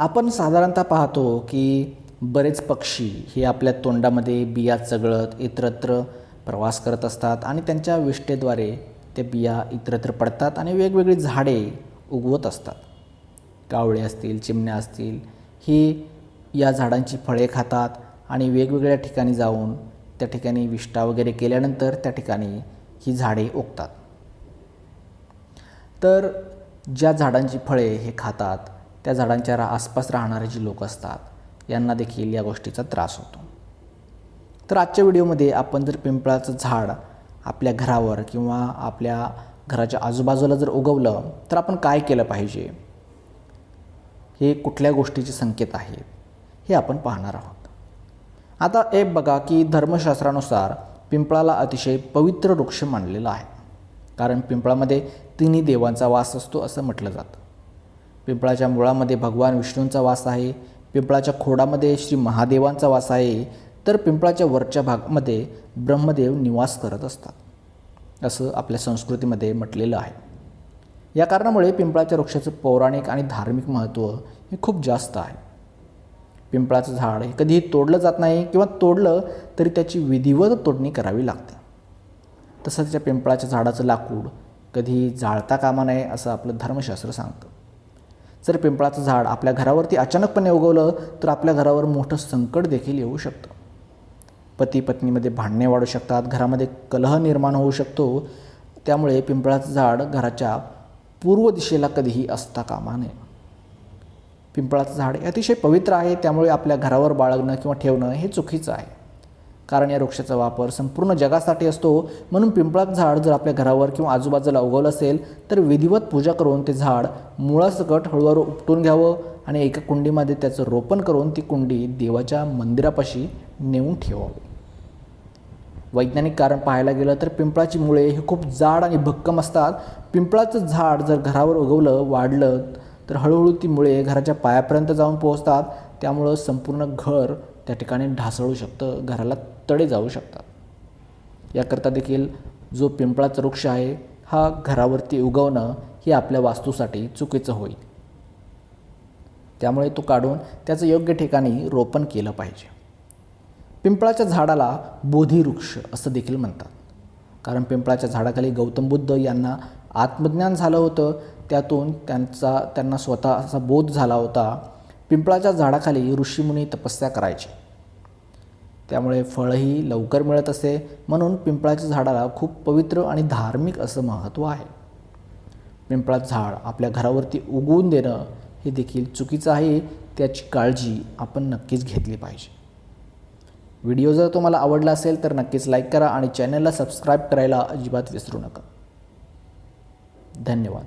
आपण साधारणतः पाहतो की बरेच पक्षी हे आपल्या तोंडामध्ये बिया चगळत इतरत्र प्रवास करत असतात आणि त्यांच्या विष्ठेद्वारे त्या बिया इतरत्र पडतात आणि वेगवेगळी झाडे उगवत असतात. कावळे असतील चिमण्या असतील ही या झाडांची फळे खातात आणि वेगवेगळ्या ठिकाणी जाऊन त्या ठिकाणी विष्ठा वगैरे केल्यानंतर त्या ठिकाणी ही झाडे उगतात. तर ज्या झाडांची फळे हे खातात त्या झाडांच्या रा आसपास राहणारे जे लोक असतात यांना देखील या गोष्टीचा त्रास होतो. तर आजच्या व्हिडिओमध्ये आपण जर पिंपळाचं झाड आपल्या घरावर किंवा आपल्या घराच्या आजूबाजूला जर उगवलं तर आपण काय केलं पाहिजे? हे कुठल्या गोष्टीचे संकेत आहेत हे आपण पाहणार आहोत. आता एक बघा की धर्मशास्त्रानुसार पिंपळाला अतिशय पवित्र वृक्ष मानलेला आहे. कारण पिंपळामध्ये तिन्ही देवांचा वास असतो असं म्हटलं जातं. पिंपळाच्या मुळामध्ये भगवान विष्णूंचा वास आहे पिंपळाच्या खोडामध्ये श्री महादेवांचा वास आहे तर पिंपळाच्या वरच्या भागामध्ये ब्रह्मदेव निवास करत असतात. असं आपल्या संस्कृतीमध्ये म्हटलेलं आहे. या कारणामुळे पिंपळाच्या वृक्षाचं पौराणिक आणि धार्मिक महत्त्व हे खूप जास्त आहे. पिंपळाचं झाड हे कधीही तोडलं जात नाही किंवा तोडलं तरी त्याची विधिवत तोडणी करावी लागते. तसंच त्या पिंपळाच्या झाडाचं लाकूड कधीही जाळता कामा नये असं आपलं धर्मशास्त्र सांगतं. जर पिंपळाचं झाड आपल्या घरावरती अचानकपणे उगवलं तर आपल्या घरावर मोठं संकट देखील येऊ शकतं. पती पत्नीमध्ये भांडणे वाढू शकतात घरामध्ये कलह निर्माण होऊ शकतो. त्यामुळे पिंपळाचं झाड घराच्या पूर्व दिशेला कधीही असता कामा नये. पिंपळाचं झाड हे अतिशय पवित्र आहे त्यामुळे आपल्या घरावर बाळगणं किंवा ठेवणं हे चुकीचं आहे. कारण या वृक्षाचा वापर संपूर्ण जगासाठी असतो. म्हणून पिंपळाचं झाड जर आपल्या घरावर किंवा आजूबाजूला उगवलं असेल तर विधिवत पूजा करून ते झाड मुळासकट हळूहळू उपटून घ्यावं आणि एका कुंडीमध्ये त्याचं रोपण करून ती कुंडी देवाच्या मंदिरापाशी नेऊन ठेवावी. वैज्ञानिक कारण पाहायला गेलं तर पिंपळाची मुळे हे खूप जाड आणि भक्कम असतात. पिंपळाचं झाड जर घरावर उगवलं वाढलं तर हळूहळू ती मुळे घराच्या पायापर्यंत जाऊन पोहोचतात. त्यामुळं संपूर्ण घर त्या ठिकाणी ढासळू शकतं घराला तडे जाऊ शकतात. याकरता देखील जो पिंपळाचा वृक्ष आहे हा घरावरती उगवणं हे आपल्या वास्तूसाठी चुकीचं होईल. त्यामुळे तो काढून त्याचं योग्य ठिकाणी रोपण केलं पाहिजे. पिंपळाच्या झाडाला बोधी वृक्ष असं देखील म्हणतात. कारण पिंपळाच्या झाडाखाली गौतम बुद्ध यांना आत्मज्ञान झालं होतं. त्यातून त्यांचा त्यांना स्वतः असा बोध झाला होता पिंपळाच्या झाडाखाली ऋषीमुनी तपस्या करायचे. त्यामुळे फळही लवकर मिळत असे म्हणून पिंपळाच्या झाडाला खूप पवित्र आणि धार्मिक असं महत्त्व आहे. पिंपळाचं झाड आपल्या घरावरती उगवून देणं हे देखील चुकीचं आहे त्याची काळजी आपण नक्कीच घेतली पाहिजे. व्हिडिओ जर तुम्हाला आवडला असेल तर नक्कीच लाईक करा आणि चॅनलला सबस्क्राईब करायला अजिबात विसरू नका. धन्यवाद.